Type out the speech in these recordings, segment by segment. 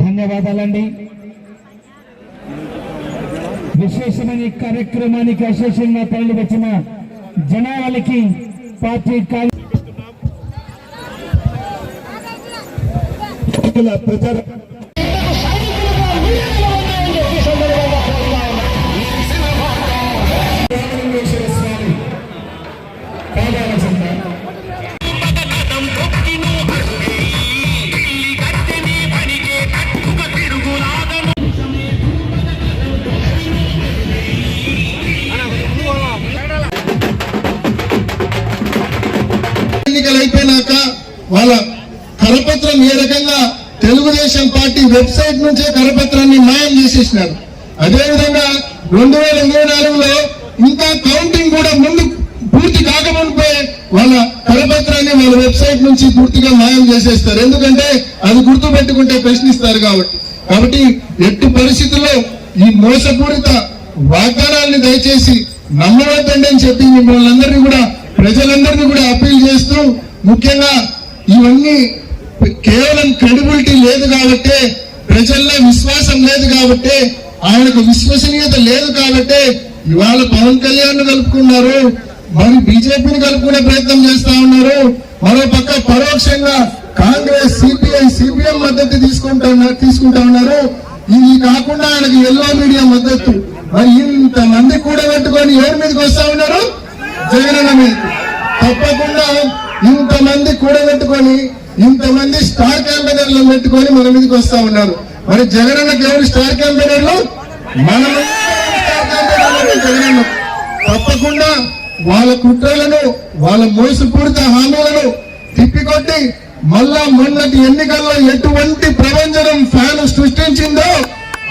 ధన్యవాదాలండి. విశేషమైన ఈ కార్యక్రమానికి అశేషంగా తరలి వచ్చిన జనాలకి పార్టీ కార్య అయిపోయినాక వాళ్ళ కరపత్రం ఏ రకంగా తెలుగుదేశం పార్టీ వెబ్సైట్ నుంచే కరపత్రాన్ని మాయం చేసేసినారు. అదేవిధంగా రెండు వేల ఇరవై నాలుగులో ఇంకా కౌంటింగ్ కూడా ముందు పూర్తి కాకముందే వాళ్ళ కరపత్రాన్ని వాళ్ళ వెబ్సైట్ నుంచి పూర్తిగా మాయం చేసేస్తారు. ఎందుకంటే అది గుర్తు పెట్టుకుంటే ప్రశ్నిస్తారు కాబట్టి. కాబట్టి ఎట్టి పరిస్థితుల్లో ఈ మోసపూరిత వాగ్దానాల్ని దయచేసి నమ్మవద్దండి అని చెప్పి మిమ్మల్ని అందరినీ కూడా ప్రజలందరినీ కూడా అప్పీల్ చేస్తూ ముఖ్యంగా ఇవన్నీ కేవలం క్రెడిబిలిటీ లేదు కాబట్టి ప్రజల్లో విశ్వాసం లేదు కాబట్టి ఆయనకు విశ్వసనీయత లేదు కాబట్టి ఇవాళ పవన్ కళ్యాణ్ కలుపుకున్నారు. మరి బీజేపీని కలుపుకునే ప్రయత్నం చేస్తా ఉన్నారు. మరో పక్క పరోక్షంగా కాంగ్రెస్ సిపిఐ సిపిఎం మద్దతు తీసుకుంటా ఉన్నారు తీసుకుంటా ఉన్నారు. ఇది కాకుండా ఆయనకు ఎల్లో మీడియా మద్దతు. మరి ఇంత మంది కూడా ఎవరి మీదకి వస్తా ఉన్నారు? జగనన్న మీద తప్పకుండా ఇంతమంది కూడబెట్టుకొని ఇంతమంది స్టార్ క్యాంపెయినర్లు పెట్టుకొని మన మీదకి వస్తా ఉన్నారు. మరి జగనన్నకి ఎవరు స్టార్ క్యాంపెయినర్లు? మనం జగనన్న తప్పకుండా వాళ్ళ కుట్రలను వాళ్ళ మోసపూరిత హామీలను తిప్పికొట్టి మళ్ళా మొన్నటి ఎన్నికల్లో ఎటువంటి ప్రభంజనం ఫ్యాన్ సృష్టించిందో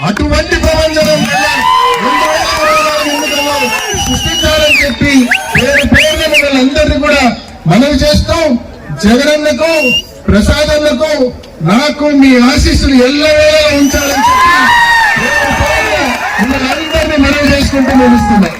అటువంటి ప్రభంజనం సృష్టించాలని చెప్పి పేరు పేరున కూడా మనవి జగనన్నకు ప్రసాదన్నకు నాకు మీ ఆశీస్సులు ఎల్లవేళ ఉంచాలని చెప్పి మిమ్మల్ని అందరినీ మనవి చేసుకుంటూ నిలుస్తున్నాయి